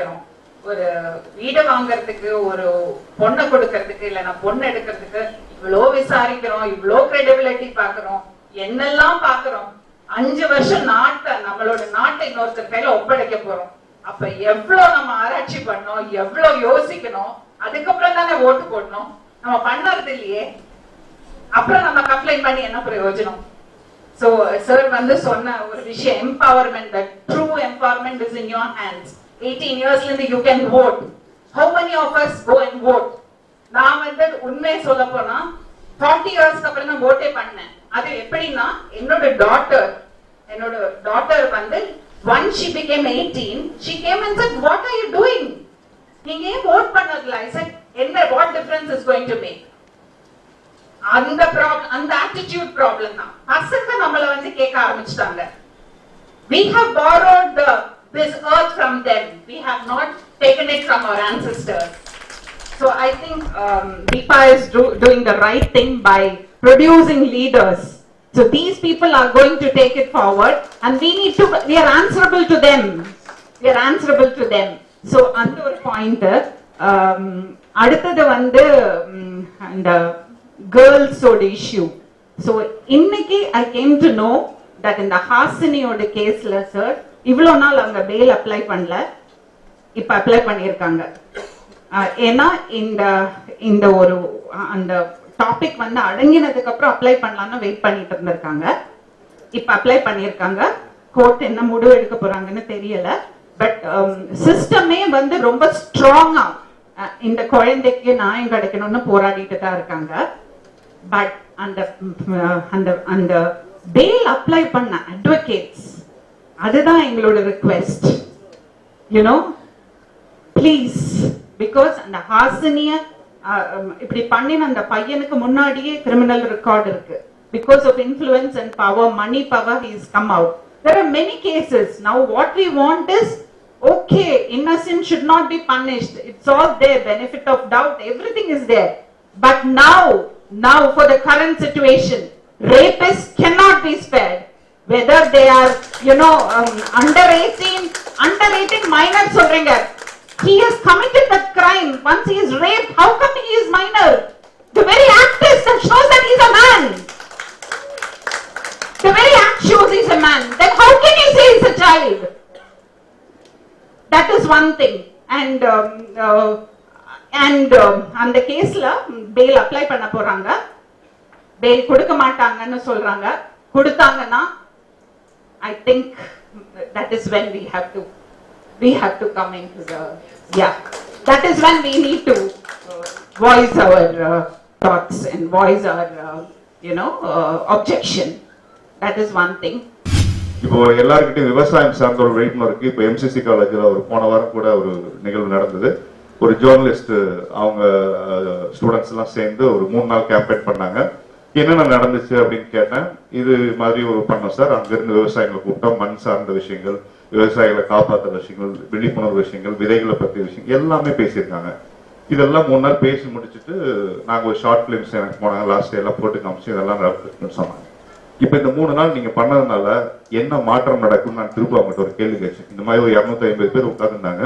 வந்து ஒரு வீடு வாங்கறதுக்கு ஒரு பொண்ணை கொடுக்கறதுக்கு இல்லைன்னா பொண்ணு எடுக்கிறதுக்கு இவ்வளோ விசாரிக்கிறோம் இவ்வளோ கிரெடிபிலிட்டி பாக்குறோம் என்னெல்லாம் பாக்குறோம் அஞ்சு வருஷம் நாட்டை நம்மளோட நாட்டை இன்னொருத்தர் கையில ஒப்படைக்க போறோம். அப்ப எவ்வளவு நம்ம ஆராய்ச்சி பண்ணோம் எவ்வளவு யோசிக்கணும் அதுக்கப்புறம் தானே ஓட்டு போடணும். நம்ம பண்ணறது இல்லையே. அப்புறம் நம்ம கம்ப்ளைண்ட் பண்ணி என்ன பிரயோஜனம்? சோ சார் வந்து சொன்ன ஒரு விஷயம் empowerment true empowerment is in your hands eighteen இயர்ஸ்ல இருந்து you can vote how many of us go and vote நான் வந்து உண்மையை சொல்ல போனா ஃபார்ட்டி இயர்ஸ்க்கு அப்புறம் தான் ஓட்டே பண்ணேன். அது எப்படின்னா என்னோட டாட்டர் என்னோட டாட்டர் வந்து one she became eighteen she came and said what are you doing நீங்க ஏன் ஓட் பண்ணதில்ல? ஐ said என்ன what difference is going to make அந்த ப்ராப்ளம் அந்த ஆட்டிடியூட் ப்ராப்ளம் தான். பசங்க நம்மள வந்து கேட்க ஆரம்பிச்சிட்டாங்க. We have borrowed the this earth from them we have not taken it from our ancestors so i think um, Deepa is do, doing the right thing by producing leaders so these people are going to take it forward and we need to we are answerable to them we are answerable to them so அந்த ஒரு point அடுத்தது வந்து ம், அந்த கேர்ள்ஸோட issue so இன்னைக்கு I came to know that இந்த ஹாசினியோட கேஸ்ல sir இவ்வளோ நாள் அவங்க பெயில் அப்ளை பண்ணல. இப்ப அப்ளை பண்ணியிருக்காங்க. ஏன்னா இந்த இந்த ஒரு அந்த டாபிக் வந்து அடங்கினதுக்கு அப்புறம் அப்ளை பண்ணலாம்னு வெயிட் பண்ணிட்டு இருந்திருக்காங்க. இப்ப அப்ளை பண்ணியிருக்காங்க. கோர்ட் என்ன முடிவு எடுக்க போறாங்கன்னு தெரியல. பட் சிஸ்டமே um, வந்து ரொம்ப ஸ்ட்ராங்கா இந்த குழந்தைக்கு நியாயம் கிடைக்கணும்னு போராடிட்டு தான் இருக்காங்க. பட் அந்த அந்த அந்த பெயில் அப்ளை பண்ண அட்வொகேட்ஸ் அதுதான் எங்களோட ரிக்வெஸ்ட் யூனோ ப்ளீஸ் பிகாஸ் அந்த ஹாசினிய அஹ், உம், இப்படி பண்ணின அந்த பையனுக்கு முன்னாடியே கிரிமினல் ரெக்கார்ட் இருக்கு because of influence and power money power is come out there are many cases now what we want is okay innocent should not be punished it's all there benefit of doubt everything is there but now now for the current situation rapists cannot be spared Whether they are you know um, under 18 under 18 minor சொல்றீங்க he has committed the crime once he is raped how come he is minor the very act is that shows that he is a man the very act shows he is a man then how can you say he is a child that is one thing and um, uh, and um, அந்த கேஸ்ல bail apply பண்ண போறாங்க fail கொடுக்க மாட்டாங்கன்னு சொல்றாங்க கொடுத்தாங்கன்னா I think that is when we have to we have to come into the yeah. That is when we need to uh, voice our uh, thoughts and voice our uh, you know uh, objection. That is one thing. இப்போ எல்லாருக்கிட்டையும் விவசாயம் சார்ந்த ஒரு விழிப்புணர்வு இருக்கு. இப்போ MCC காலேஜில் ஒரு போன வாரம் கூட ஒரு நிகழ்வு நடந்தது. ஒரு ஜேர்னலிஸ்ட் அவங்க uh, ஸ்டூடெண்ட்ஸ் எல்லாம் சேர்ந்து ஒரு மூணு நாள் கேம்பெயின் பண்ணாங்க. என்னென்ன நடந்துச்சு அப்படின்னு கேட்டேன். இது மாதிரி ஒரு பண்ணோம் சார். அங்கிருந்து விவசாயிகளை கூப்பிட்டோம். மண் சார்ந்த விஷயங்கள் விவசாயிகளை காப்பாற்றுற விஷயங்கள் விழிப்புணர்வு விஷயங்கள் விதைகளை பற்றிய விஷயங்கள் எல்லாமே பேசியிருக்காங்க. இதெல்லாம் மூணு நாள் பேசி முடிச்சுட்டு நாங்கள் ஒரு ஷார்ட் ஃபிலிம்ஸ் எனக்கு போனாங்க. லாஸ்ட் எல்லாம் போட்டு காமிச்சு இதெல்லாம் நடக்குதுன்னு சொன்னாங்க. இப்போ இந்த மூணு நாள் நீங்கள் பண்ணதுனால என்ன மாற்றம் நடக்கும்னு நான் திரும்ப அவங்கள்ட்ட ஒரு கேள்வி கேட்டேன். இந்த மாதிரி ஒரு இரநூத்தி ஐம்பது பேர் உட்காந்துருந்தாங்க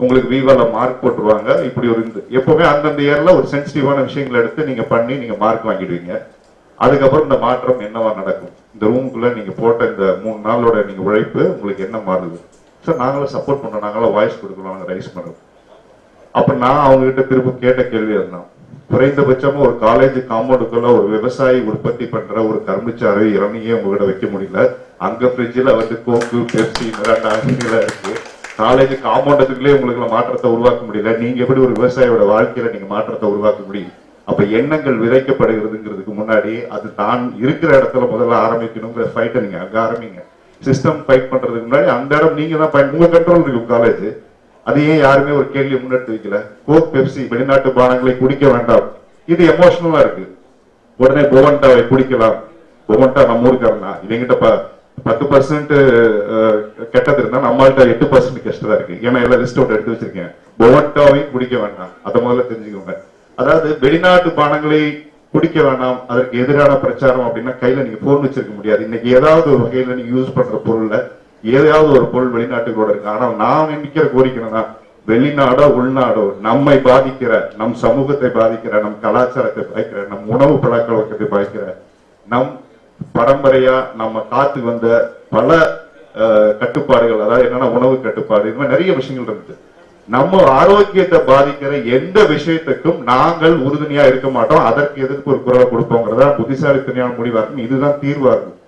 உங்களுக்கு விவால மார்க் போட்டுருவாங்க. இப்படி ஒரு எப்பவுமே அந்தந்த இயர்ல ஒரு சென்சிட்டிவான விஷயங்களை எடுத்து நீங்க பண்ணி நீங்க மார்க் வாங்கிடுவீங்க. அதுக்கப்புறம் இந்த மாற்றம் என்னவா நடக்கும்? இந்த ரூமுக்குள்ள நீங்க போட்ட இந்த மூணு நாளோட நீங்க உழைப்பு உங்களுக்கு என்ன மாறுது? சார் நாங்களும் சப்போர்ட் பண்றோம். நாங்களும் வாய்ஸ் கொடுக்கலாம் நாங்கள் ரைஸ் பண்றோம். அப்ப நான் அவங்க கிட்ட திரும்ப கேட்ட கேள்வி அதுதான். குறைந்தபட்சமா ஒரு காலேஜ் காம்பவுண்டுக்குள்ள ஒரு விவசாயி உற்பத்தி பண்ற ஒரு கரும்புச்சாறு இளநியே உங்ககிட்ட வைக்க முடியல. அங்க ஃப்ரிட்ஜில் வந்து கோக்கு பெப்சி மிராண்டா இருக்கு. காலேஜ் காம்பவுண்டுக்குள்ளே உங்களுக்கு மாற்றத்தை உருவாக்க முடியல. நீங்க எப்படி ஒரு விவசாயியோட வாழ்க்கையில நீங்க மாற்றத்தை உருவாக்க முடியும்? அப்ப எண்ணங்கள் விதைக்கப்படுகிறதுங்கிறதுக்கு முன்னாடி அது தான் இருக்கிற இடத்துல முதல்ல ஆரம்பிக்கணுங்கிற ஃபைட்டை நீங்க அங்க ஆரம்பிங்க. சிஸ்டம் ஃபைட் பண்றதுக்கு முன்னாடி அந்த இடம் நீங்க தான் பயன் உங்க கண்ட்ரோல் இருக்கு காலேஜ் அது ஏன் யாருமே ஒரு கேள்வி முன்னெடுத்து வைக்கல? கோக் பெப்சி வெளிநாட்டு பானங்களை குடிக்க வேண்டாம். இது எமோஷனலா இருக்கு. உடனே பொவன்டாவை குடிக்கலாம். பொவன்டா நம்ம ஊருக்காரனா? இவங்கிட்ட பத்து பர்சன்ட் கெட்டது இருந்தா நம்மள்ட்ட எட்டு பர்சன்ட் கஷ்டதா இருக்கு. ஏன்னா எல்லாம் லிஸ்ட் அவுட் எடுத்து வச்சிருக்கேன். பொவன்டாவையும் குடிக்க வேண்டாம். அதை முதல்ல தெரிஞ்சுக்கோங்க. அதாவது வெளிநாட்டு பானங்களை குடிக்க வேண்டாம் அதற்கு எதிரான பிரச்சாரம் அப்படின்னா கையில நீங்க போன் வச்சிருக்க முடியாது. இன்னைக்கு ஏதாவது ஒரு வகையில நீங்க யூஸ் பண்ற பொருள்ல ஏதாவது ஒரு பொருள் வெளிநாட்டுக்கூட இருக்கு. ஆனா நான் நினைக்கிற கோரிக்கைனா வெளிநாடோ உள்நாடோ நம்மை பாதிக்கிற நம் சமூகத்தை பாதிக்கிற நம் கலாச்சாரத்தை பாதிக்கிற நம் உணவு பழக்க வழக்கத்தை பாதிக்கிற நம் பரம்பரையா நம்ம காத்து வந்த பல கட்டுப்பாடுகள் அதாவது என்னன்னா உணவு கட்டுப்பாடு இது மாதிரி நிறைய விஷயங்கள் இருக்கு நம்ம ஆரோக்கியத்தை பாதிக்கிற எந்த விஷயத்துக்கும் நாங்கள் உறுதுணையா இருக்க மாட்டோம். அதற்கு எதிர்ப்பு ஒரு குரலை கொடுப்போங்கிறதா புத்திசாலித்தனையான முடிவா இருக்கும். இதுதான் தீர்வா இருக்கும்.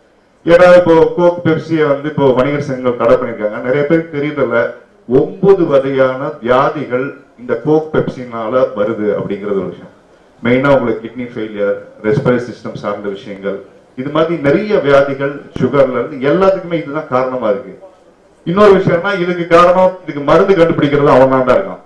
ஏன்னா இப்போ கோக் பெப்சியை வந்து இப்போ வணிகர் சங்கங்கள் தடை பண்ணிருக்காங்க நிறைய பேருக்கு தெரியல ஒன்பது வகையான வியாதிகள் இந்த கோக் பெப்சினால வருது அப்படிங்கிறது ஒரு விஷயம். மெயினா உங்களுக்கு கிட்னி ஃபெயிலியர் ரெஸ்பிரேட்டரி சிஸ்டம் சார்ந்த விஷயங்கள் இது மாதிரி நிறைய வியாதிகள் சுகர்ல இருந்து எல்லாத்துக்குமே இதுதான் காரணமா இருக்கு. இன்னொரு விஷயம்னா இதுக்கு காரணம் இதுக்கு மருந்து கண்டுபிடிக்கிறது அவன் தான் இருக்கான்.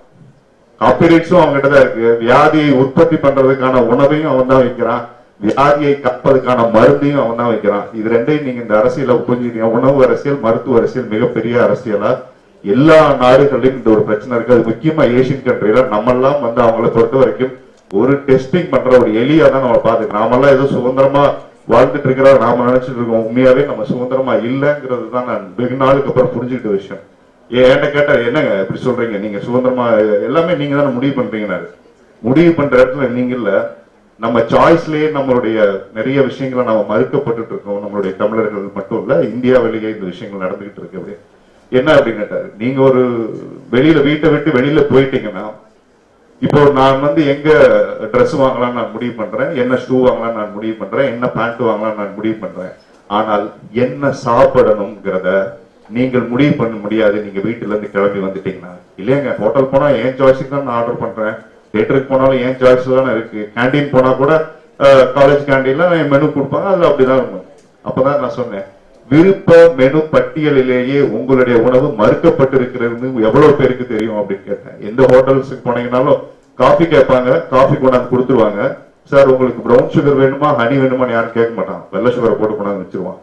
காப்பிரைட்ஸும் அவங்ககிட்ட தான் இருக்கு. வியாதியை உற்பத்தி பண்றதுக்கான உணவையும் அவன் தான் வைக்கிறான். வியாதியை கப்பதுக்கான மருந்தையும் அவன் தான் வைக்கிறான். இது ரெண்டையும் நீங்க இந்த அரசியல புரிஞ்சுக்கீங்க உணவு அரசியல் மருத்துவ அரசியல் மிகப்பெரிய அரசியலா? எல்லா நாடுகளிலும் இந்த ஒரு பிரச்சனை இருக்கு. அது முக்கியமா ஏசியன் கண்ட்ரில நம்ம எல்லாம் வந்து அவங்கள பொறுத்த வரைக்கும் ஒரு டெஸ்டிங் பண்ற ஒரு எலியா தான் நம்ம பாத்துக்கணும் நாமெல்லாம் ஏதோ சுதந்திரமா வாழ்ந்துட்டு இருக்கிறா நாம நினைச்சிட்டு இருக்கோம் உண்மையாவே நம்ம சுதந்திரமா இல்லைங்கிறது தான் நான் வெகு நாளுக்கு அப்புறம் புரிஞ்சுக்கிட்ட விஷயம். ஏன் என்கிட்ட கேட்டா என்னங்க இப்படி சொல்றீங்க? நீங்க சுதந்திரமா எல்லாமே நீங்க தானே முடிவு பண்றீங்கன்னாரு. முடிவு பண்ற இடத்துல நீங்க இல்ல. நம்ம சாய்ஸ்லயே நம்மளுடைய நிறைய விஷயங்களை நம்ம மறுக்கப்பட்டுட்டு இருக்கோம் நம்மளுடைய தமிழர்கள் மட்டும் இல்ல இந்தியா வெளியே இந்த விஷயங்கள் நடந்துகிட்டு இருக்கு அப்படி என்ன அப்படின்னு கேட்டாரு? நீங்க ஒரு வெளியில வீட்டை விட்டு வெளியில போயிட்டீங்கன்னா இப்போ நான் வந்து எங்க ட்ரெஸ் வாங்கலாம் நான் முடிவு பண்றேன் என்ன ஷூ வாங்கலாம் நான் முடிவு பண்றேன் என்ன பேண்ட் வாங்கலாம் நான் முடிவு பண்றேன். ஆனால் என்ன சாப்பிடணுங்கிறத நீங்கள் முடிவு பண்ண முடியாது. நீங்க வீட்டுல இருந்து கிளம்பி வந்துட்டீங்கன்னா. இல்லையாங்க ஹோட்டல் போனா என் சாய்ஸுக்கு தான் நான் ஆர்டர் பண்றேன். தியேட்டருக்கு போனாலும் என் சாய்ஸ் தானே இருக்கு. கேண்டீன் போனா கூட காலேஜ் கேண்டீன்ல மெனு கொடுப்பாங்க அது அப்படிதான் இருக்கும். அப்பதான் நான் சொன்னேன். விருப்ப மெனு பட்டியலிலேயே உங்களுடைய உணவு மறுக்கப்பட்டிருக்கிறது எவ்வளவு பேருக்கு தெரியும் அப்படின்னு கேட்டேன். எந்த ஹோட்டல்ஸுக்கு போனீங்கனாலும் காஃபி கேட்பாங்க காஃபி கொண்டாந்து கொடுத்துருவாங்க. சார் உங்களுக்கு ப்ரௌன் சுகர் வேணுமா ஹனி வேணுமான்னு யாரும் கேட்க மாட்டான் வெள்ளை சுகரை போட்டு கொண்டாந்து வச்சிருவான்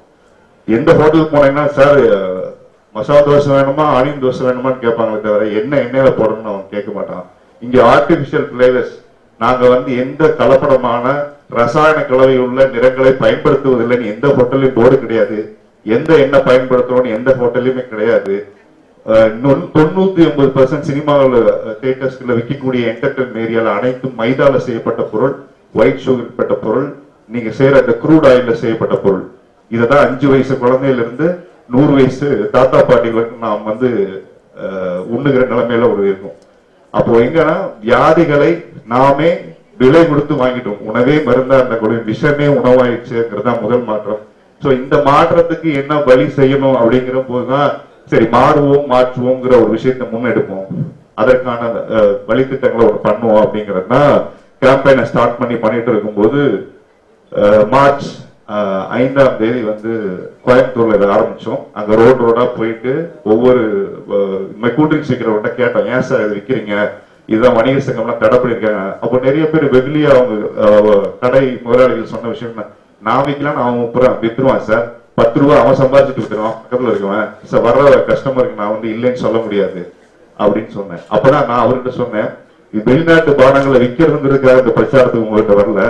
எந்த ஹோட்டலுக்கு போனீங்கன்னா சார் மசாலா தோசை வேணுமா ஆனியன் தோசை வேணுமான்னு கேட்பாங்களே தவிர என்ன எண்ணெயில போடணும்னு அவன் கேட்க மாட்டான் இங்க ஆர்டிபிஷியல் பிளேவர்ஸ் நாங்க வந்து எந்த கலப்படமான ரசாயன கலவை உள்ள நிறங்களை பயன்படுத்துவதில்லைன்னு எந்த ஹோட்டலையும் போர்டு கிடையாது. எந்த எண்ணெய் பயன்படுத்தணும்னு எந்த ஹோட்டல்லையுமே கிடையாது. தொண்ணூத்தி ஒன்பது பர்சன்ட் சினிமாவில் தேட்டர்ஸ்ல விற்கக்கூடிய என்டர்டைன் ஏரியால அனைத்தும் மைதால செய்யப்பட்ட பொருள் ஒயிட் சுகர் பொருள் நீங்க செய்யற அந்த க்ரூட் ஆயில்ல செய்யப்பட்ட பொருள். இததான் அஞ்சு வயசு குழந்தையில இருந்து நூறு வயசு தாத்தா பாட்டி வரைக்கும் நாம் வந்து உண்ணுகிற நிலைமையில ஒரு இருக்கும். அப்போ எங்கன்னா வியாதிகளை நாமே விலை கொடுத்து வாங்கிட்டோம். உணவே மருந்தா இருந்த கூட விஷமே உணவாயிடுச்சுங்கிறது தான் முதல் மாற்றம். சோ இந்த மாற்றத்துக்கு என்ன வழி செய்யணும் அப்படிங்கிற போதுதான் சரி மாறுவோம் மாற்றுவோங்கிற ஒரு விஷயத்த முன்னெடுப்போம். அதற்கான வழித்திட்டங்களை ஒரு பண்ணுவோம் அப்படிங்கிறது தான் கேம்பெயினை ஸ்டார்ட் பண்ணி பண்ணிட்டு இருக்கும்போது மார்ச் ஐந்தாம் தேதி வந்து கோயம்புத்தூர்ல இதை ஆரம்பிச்சோம். அங்க ரோடு ரோடா போயிட்டு ஒவ்வொரு அஹ், சீக்கிரவர்கிட்ட கேட்டோம் ஏன் சார் இது விற்கிறீங்க இதுதான் வணிக சங்கம்லாம் தடை பண்ணிருக்காங்க அப்போ நிறைய பேர் வெகுலியா அவங்க கடை முதலாளிகள் சொன்ன விஷயம் நான் விற்கலாம் அவன் முப்பது வித்துருவான் சார் பத்து ரூபா அவன் சம்பாதிச்சுட்டு வித்துருவான் பக்கத்துல இருக்கவன் சார் வர்ற கஸ்டமருக்கு நான் வந்து இல்லைன்னு சொல்ல முடியாது அப்படின்னு சொன்னேன். அப்பதான் நான் அவர்கிட்ட சொன்னேன் வெளிநாட்டு பானங்களை விற்கிறதுங்கிறதுக்காக இந்த பிரச்சாரத்துக்கு உங்கள்கிட்ட வரல.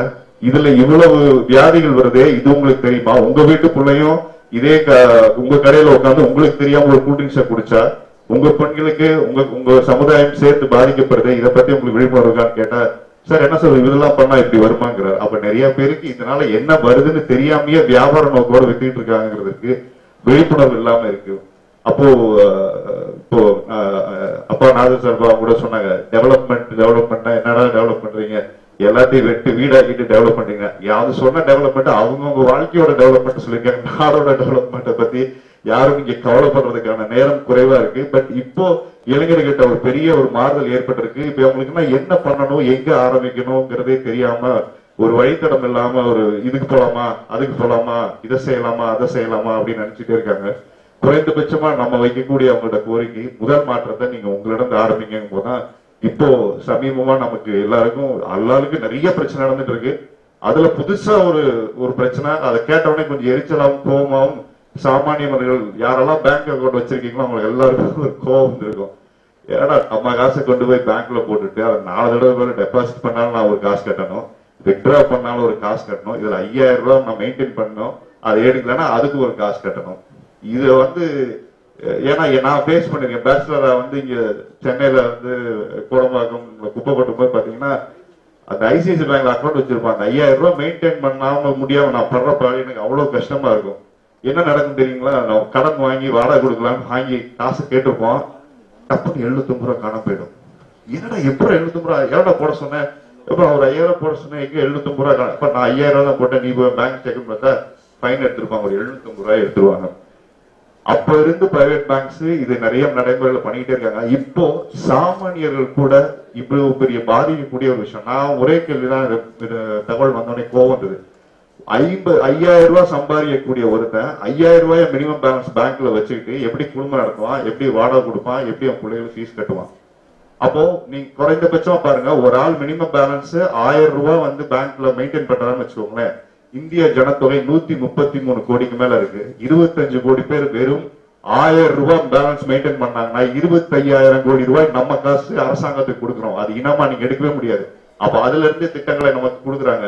இதுல இவ்வளவு வியாதிகள் வருதே இது உங்களுக்கு தெரியுமா? உங்க வீட்டு பிள்ளையும் இதே க- உங்க கடையில உட்காந்து உங்களுக்கு தெரியாம ஒரு கூல்ட்ரிங்ஸை குடிச்சா உங்க பெண்களுக்கு உங்க உங்க சமுதாயம் சேர்த்து பாதிக்கப்படுது இதை பத்தி உங்களுக்கு விழிப்புணர்வுக்கான்னு கேட்டா சார் என்ன சார் இதெல்லாம் பண்ணா இப்படி வருமாங்கிறார். அப்ப நிறைய பேருக்கு இதனால என்ன வருதுன்னு தெரியாமயே வியாபார நோக்கோட வித்துக்கிட்டு இருக்காங்கிறதுக்கு விழிப்புணர்வு இல்லாம இருக்கு. அப்போ இப்போ அப்பா நாதர் சார்பா கூட சொன்னாங்க டெவலப்மெண்ட் டெவலப்மெண்ட் என்னடா டெவலப் பண்றீங்க? எல்லாத்தையும் வெட்டு வீடாக்கிட்டு டெவலப் பண்றீங்க. யாரு சொன்ன டெவலப்மெண்ட் அவங்கவுங்க வாழ்க்கையோட டெவலப்மெண்ட் சொல்லியிருக்காங்க. நாடோட டெவலப்மெண்ட்டை பத்தி யாரும் இங்க கவலைப்படுறதுக்கான நேரம் குறைவா இருக்கு. பட் இப்போ இளைஞர்கிட்ட ஒரு பெரிய ஒரு மாறுதல் ஏற்பட்டிருக்கு. இப்ப அவங்களுக்குன்னா என்ன பண்ணணும் எங்க ஆரம்பிக்கணுங்கிறதே தெரியாம ஒரு வழித்தடம் இல்லாம ஒரு இதுக்கு போலாமா அதுக்கு போலாமா இதை செய்யலாமா அதை செய்யலாமா அப்படின்னு நினைச்சிட்டே இருக்காங்க. குறைந்தபட்சமா நம்ம வைக்கக்கூடிய அவங்களோட கோரிக்கை முதல் மாற்றத்தை நீங்க உங்களிடம் ஆரம்பிக்கும் போதான் இப்போ சமீபமா நமக்கு எல்லாருக்கும் எல்லாருக்கும் நிறைய பிரச்சனை நடந்துட்டு இருக்கு. அதுல புதுசா ஒரு ஒரு பிரச்சனை அதை கேட்டவொடனே கொஞ்சம் எரிச்சலாவும் கோபமாவும் சாமானிய மனிதர்கள் யாரெல்லாம் பேங்க் அக்கௌண்ட் வச்சிருக்கீங்களோ அவங்களுக்கு எல்லாருக்கும் ஒரு கோபம் இருக்கும் ஏன்னா நம்ம காசை கொண்டு போய் பேங்க்ல போட்டுட்டு அதை நாலு தடவை பேர் டெபாசிட் பண்ணாலும் நான் ஒரு காசு கட்டணும் வித்ட்ரா பண்ணாலும் ஒரு காசு கட்டணும் இதுல ஐயாயிரம் ரூபாய் நான் மெயின்டைன் பண்ணணும் அதை எடுக்கலன்னா அதுக்கு ஒரு காசு கட்டணும் இது வந்து ஏன்னா நான் ஃபேஸ் பண்ணிருக்கேன் பேச்சுலரா வந்து இங்க சென்னையில வந்து கோடம்பாக்கம் குப்பைப்பட்டும் போய் பாத்தீங்கன்னா அந்த ஐசிஐசி பேங்க்ல அக்கௌண்ட் வச்சிருப்பாங்க ஐயாயிரம் ரூபாய் மெயின்டைன் பண்ணாம முடியாம நான் படுற எனக்கு அவ்வளவு கஷ்டமா இருக்கும் என்ன நடக்கும் தெரியுங்களா? கடன் வாங்கி வாடகை கொடுக்கலாம்னு வாங்கி காசு கேட்டுப்போம். டப்புன்னு எழுநூத்தம்பது ரூபா காணாம போயிடும். என்னடா எப்படி எழுநூத்தம்பது ரூபா? எவ்வளோ போட சொன்னேன் எப்ப ஒரு ஐயாயிரம் போட சொன்னேன் எங்க எழுநூத்தம்பது ரூபா காணோம். இப்ப நான் ஐயாயிரம் தான் போட்டேன். நீ போய் பேங்க் செக் பார்த்தா ஃபைன் எடுத்திருப்பாங்க. ஒரு எழுநூத்தம்பது ரூபாய் எடுத்துருவாங்க. அப்ப இருந்து பிரைவேட் பேங்க்ஸ் இது நிறைய நடைமுறையில பண்ணிக்கிட்டே இருக்காங்க. இப்போ சாமானியர்கள் கூட இவ்வளவு பெரிய பாதிக்கக்கூடிய ஒரு விஷயம். நான் ஒரே கேள்விதான் தகவல் வந்தோடனே கோவம் வந்தது. ஐம்பது ஐயாயிரம் ரூபாய் சம்பாதிக்கக்கூடிய ஒருத்தன் ஐயாயிரம் ரூபாய் மினிமம் பேலன்ஸ் பேங்க்ல வச்சுக்கிட்டு எப்படி குடும்பம் நடத்துவான் எப்படி வாடகை கொடுப்பான் எப்படி அவன் பிள்ளைகள் ஃபீஸ் கட்டுவான். அப்போ நீங்க குறைந்தபட்சமா பாருங்க ஒரு ஆள் மினிமம் பேலன்ஸ் ஆயிரம் ரூபாய் வந்து பேங்க்ல மெயின்டைன் பண்றான்னு வச்சுக்கோங்களேன். இந்திய ஜனத்தொகை நூத்தி முப்பத்தி மூணு கோடிக்கு மேல இருக்கு. இருபத்தஞ்சு கோடி பேர் வெறும் ஆயிரம் ரூபாய் பேலன்ஸ் மெயின்டைன் பண்ணாங்கன்னா இருபத்தி ஐயாயிரம் கோடி ரூபாய் நம்ம காசு அரசாங்கத்துக்கு கொடுக்குறோம் அது இனமா நீங்க எடுக்கவே முடியாது. அப்ப அதுல இருந்து திட்டங்களை நமக்கு கொடுக்குறாங்க.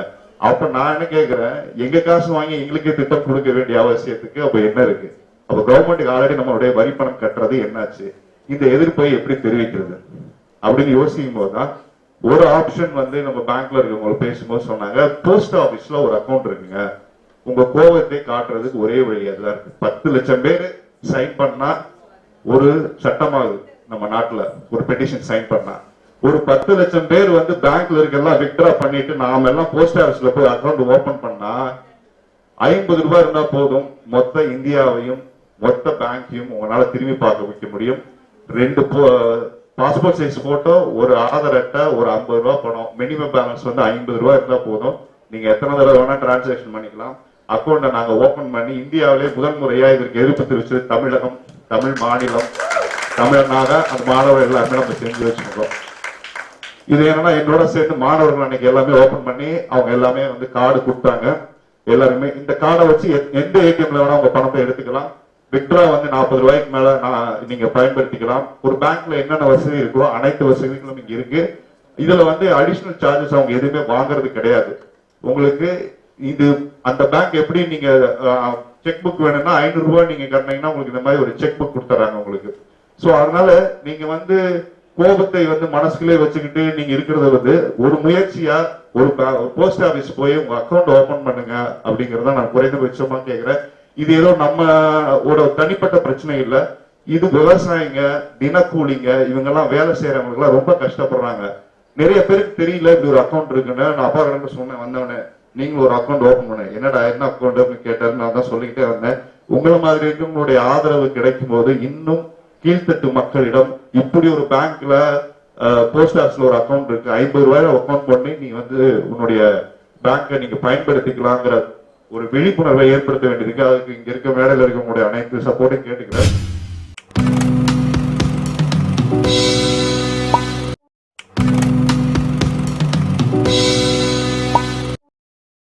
அப்ப நான் என்ன கேக்குறேன்? எங்க காசு வாங்கி எங்களுக்கே திட்டம் கொடுக்க வேண்டிய அவசியத்துக்கு அப்ப என்ன இருக்கு? அப்ப கவர்மெண்ட்டுக்கு ஆல்ரெடி நம்மளுடைய வரி பணம் கட்டுறது என்னாச்சு? இந்த எதிர்ப்பை எப்படி தெரிவிக்கிறது? அப்படின்னு யோசிக்கும் போதுதான் ஒரு ஆப்ஷன் வந்து நம்ம பேங்க்ல இருக்கவங்க பேசும்போது சொன்னாங்க போஸ்ட் ஆபீஸ்ல ஒரு அக்கவுண்ட் இருக்குங்க. உங்க கோபத்தை காட்டுறதுக்கு ஒரே வழி அதுதான் இருக்கு. பத்து லட்சம் பேர் சைன் பண்ணா ஒரு சட்டமாகுது. நம்ம நாட்டுல ஒரு பெட்டிஷன் சைன் பண்ணா. ஒரு பத்து லட்சம் பேர் வந்து பேங்க்ல இருக்கெல்லாம் வித்ட்ரா பண்ணிட்டு நாம எல்லாம் போஸ்ட் ஆபீஸ்ல போய் அக்கவுண்ட் ஓபன் பண்ணா ஐம்பது ரூபாய் இருந்தா போதும். மொத்த இந்தியாவையும் மொத்த பேங்கையும் உங்களால திரும்பி பார்க்க வைக்க முடியும். ரெண்டு பாஸ்போர்ட் சைஸ் போட்டோ ஒரு ஆதார் அட்டை ஒரு ஐம்பது ரூபா பணம். மினிமம் பேலன்ஸ் வந்து ஐம்பது ரூபா இருந்தா போதும். நீங்க எத்தனை தடவை வேணா டிரான்சாக்ஷன் பண்ணிக்கலாம். அக்கௌண்ட்டை நாங்க ஓபன் பண்ணி இந்தியாவிலே முதல் முறையா இதற்கு எதிர்ப்பு தெரிவிச்சு தமிழகம் தமிழ் மாநிலம் தமிழனாக அந்த மாணவர்கள் எல்லாருமே நம்ம செஞ்சு வச்சிருக்கோம் இது என்னன்னா என்னோட சேர்ந்து மாணவர்கள் அன்னைக்கு எல்லாமே ஓபன் பண்ணி அவங்க எல்லாமே வந்து கார்டு கொடுத்தாங்க. எல்லாருமே இந்த கார்டை வச்சு எத்- எந்த ஏடிஎம்ல வேணா உங்க பணத்தை எடுத்துக்கலாம். வித்ட்ரா வந்து நாற்பது ரூபாய்க்கு மேல நான் நீங்க பயன்படுத்திக்கலாம். ஒரு பேங்க்ல என்னென்ன வசதி இருக்கோ அனைத்து வசதிகளும் இங்க இருக்கு. இதுல வந்து அடிஷனல் சார்ஜஸ் அவங்க எதுவுமே வாங்குறது கிடையாது. உங்களுக்கு இது அந்த பேங்க் எப்படி நீங்க செக் புக் வேணும்னா ஐநூறு ரூபாய் நீங்க கட்டினீங்கன்னா உங்களுக்கு இந்த மாதிரி ஒரு செக் புக் கொடுத்துறாங்க உங்களுக்கு. சோ அதனால நீங்க வந்து கோபத்தை வந்து மனசுக்குள்ளே வச்சுக்கிட்டு நீங்க இருக்கிறத வந்து ஒரு முயற்சியா ஒரு போஸ்ட் ஆபீஸ் போய் உங்க அக்கௌண்ட் ஓபன் பண்ணுங்க அப்படிங்கறத நான் குறைந்தபட்சமா கேக்குறேன். இது ஏதோ நம்ம ஒரு தனிப்பட்ட பிரச்சனை இல்ல. இது விவசாயிங்க தினக்கூலிங்க இவங்க எல்லாம் வேலை செய்யறவங்க எல்லாம் ரொம்ப கஷ்டப்படுறாங்க. நிறைய பேருக்கு தெரியல இப்படி ஒரு அக்கௌண்ட் இருக்குன்னு. நான் அப்பா கிட்ட சொன்னேன் வந்தவனே நீங்க ஒரு அக்கௌண்ட் ஓபன் பண்ண. என்னடா என்ன அக்கௌண்ட் அப்படின்னு கேட்டாரு நான் தான் சொல்லிக்கிட்டே வந்தேன். உங்களை மாதிரி உங்களுடைய ஆதரவு கிடைக்கும் போது இன்னும் கீழ்த்தட்டு மக்களிடம் இப்படி ஒரு பேங்க்ல போஸ்ட் ஆஃபீஸ்ல ஒரு அக்கவுண்ட் இருக்கு. ஐம்பது ரூபாய் அக்கௌண்ட் பண்ணி நீ வந்து உன்னுடைய பேங்கை நீங்க பயன்படுத்திக்கலாங்கிற ஒரு விழிப்புணர்வை ஏற்படுத்த வேண்டியதுக்கு அதுக்கு இங்க இருக்க மேடையில் இருக்கவங்களுடைய அனைத்து சப்போர்ட்டையும் கேட்டுக்கிறேன்.